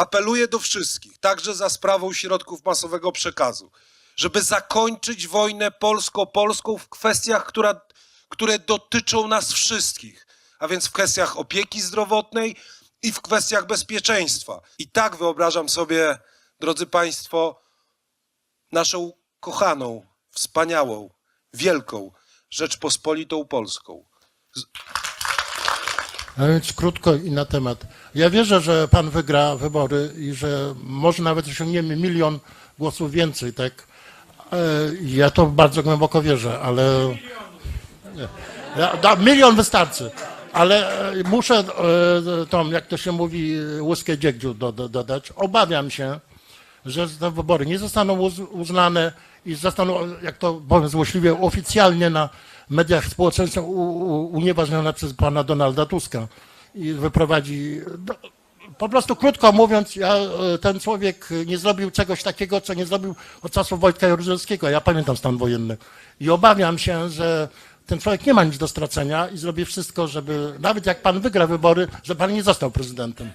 apeluję do wszystkich, także za sprawą środków masowego przekazu, żeby zakończyć wojnę polsko-polską w kwestiach, która, które dotyczą nas wszystkich, a więc w kwestiach opieki zdrowotnej i w kwestiach bezpieczeństwa. I tak wyobrażam sobie, drodzy Państwo, naszą kochaną, wspaniałą, wielką Rzeczpospolitą Polską. A więc krótko i na temat. Ja wierzę, że pan wygra wybory i że może nawet osiągniemy milion głosów więcej, tak? E, Ja to bardzo głęboko wierzę, ale. Ja, milion wystarczy. Ale e, muszę e, tą, jak to się mówi, łuskę dziegdziu do, do, dodać. Obawiam się, że te wybory nie zostaną uz- uznane i zostaną, jak to powiem złośliwie, oficjalnie na mediach społecznościowych u- u- unieważnione przez pana Donalda Tuska i wyprowadzi. Do, po prostu krótko mówiąc, ja, e, ten człowiek nie zrobił czegoś takiego, co nie zrobił od czasów Wojtka Jaruzelskiego. Ja pamiętam stan wojenny. I obawiam się, że ten człowiek nie ma nic do stracenia i zrobi wszystko, żeby, nawet jak pan wygra wybory, żeby pan nie został prezydentem.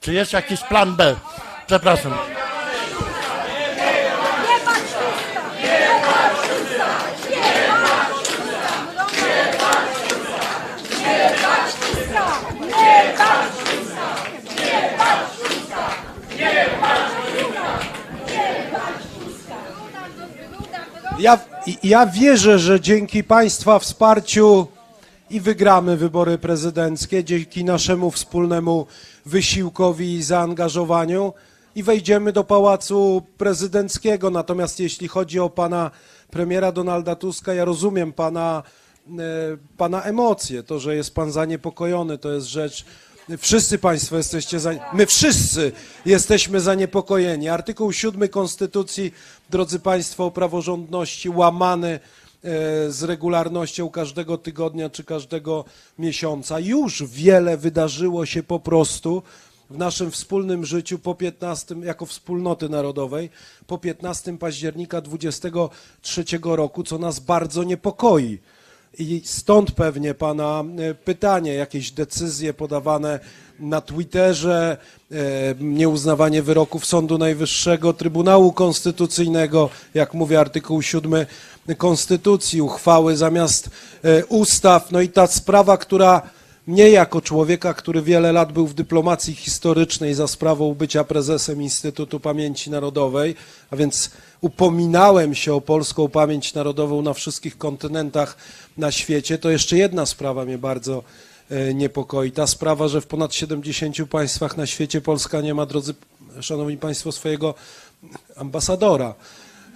Czy jest jakiś plan B? Przepraszam. Ja, ja wierzę, że dzięki Państwa wsparciu i wygramy wybory prezydenckie, dzięki naszemu wspólnemu wysiłkowi i zaangażowaniu i wejdziemy do Pałacu Prezydenckiego. Natomiast jeśli chodzi o pana premiera Donalda Tuska, ja rozumiem pana, e, pana emocje. To, że jest pan zaniepokojony, to jest rzecz. Wszyscy Państwo jesteście, za... my wszyscy jesteśmy zaniepokojeni. Artykuł 7 Konstytucji, drodzy Państwo, o praworządności łamany e, z regularnością każdego tygodnia czy każdego miesiąca. Już wiele wydarzyło się po prostu w naszym wspólnym życiu po 15, jako wspólnoty narodowej, po 15 października 23 roku, co nas bardzo niepokoi. I stąd pewnie Pana e, pytanie, jakieś decyzje podawane na Twitterze, e, nieuznawanie wyroków Sądu Najwyższego, Trybunału Konstytucyjnego, jak mówi artykuł 7 Konstytucji, uchwały zamiast e, ustaw, no i ta sprawa, która mnie jako człowieka, który wiele lat był w dyplomacji historycznej za sprawą bycia prezesem Instytutu Pamięci Narodowej, a więc upominałem się o polską pamięć narodową na wszystkich kontynentach na świecie, to jeszcze jedna sprawa mnie bardzo e, niepokoi. Ta sprawa, że w ponad 70 państwach na świecie Polska nie ma, drodzy Szanowni Państwo, swojego ambasadora.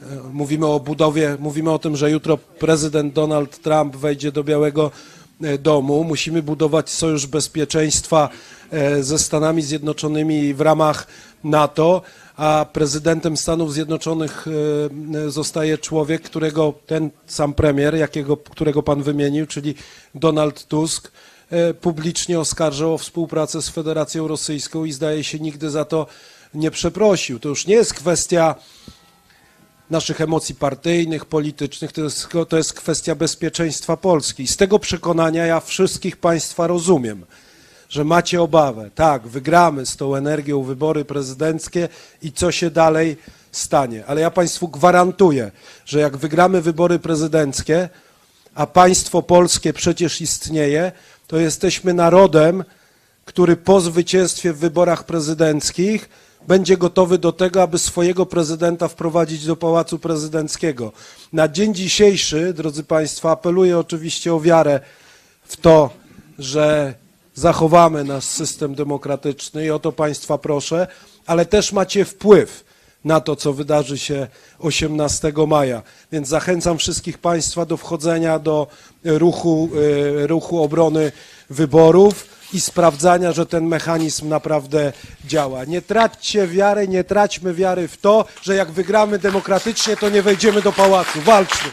E, Mówimy o budowie, mówimy o tym, że jutro prezydent Donald Trump wejdzie do Białego Domu. Musimy budować sojusz bezpieczeństwa e, ze Stanami Zjednoczonymi w ramach NATO, a prezydentem Stanów Zjednoczonych e, zostaje człowiek, którego ten sam premier, jakiego, którego pan wymienił, czyli Donald Tusk, e, publicznie oskarżał o współpracę z Federacją Rosyjską i zdaje się nigdy za to nie przeprosił. To już nie jest kwestia naszych emocji partyjnych, politycznych, to jest, to jest kwestia bezpieczeństwa Polski. Z tego przekonania ja wszystkich Państwa rozumiem, że macie obawę. Tak, wygramy z tą energią wybory prezydenckie i co się dalej stanie. Ale ja Państwu gwarantuję, że jak wygramy wybory prezydenckie, a państwo polskie przecież istnieje, to jesteśmy narodem, który po zwycięstwie w wyborach prezydenckich będzie gotowy do tego, aby swojego prezydenta wprowadzić do Pałacu Prezydenckiego. Na dzień dzisiejszy, drodzy Państwo, apeluję oczywiście o wiarę w to, że zachowamy nasz system demokratyczny i o to Państwa proszę, ale też macie wpływ na to, co wydarzy się 18 maja. Więc zachęcam wszystkich Państwa do wchodzenia do ruchu, e, ruchu obrony wyborów i sprawdzania, że ten mechanizm naprawdę działa. Nie traćcie wiary, nie traćmy wiary w to, że jak wygramy demokratycznie, to nie wejdziemy do pałacu. Walczmy.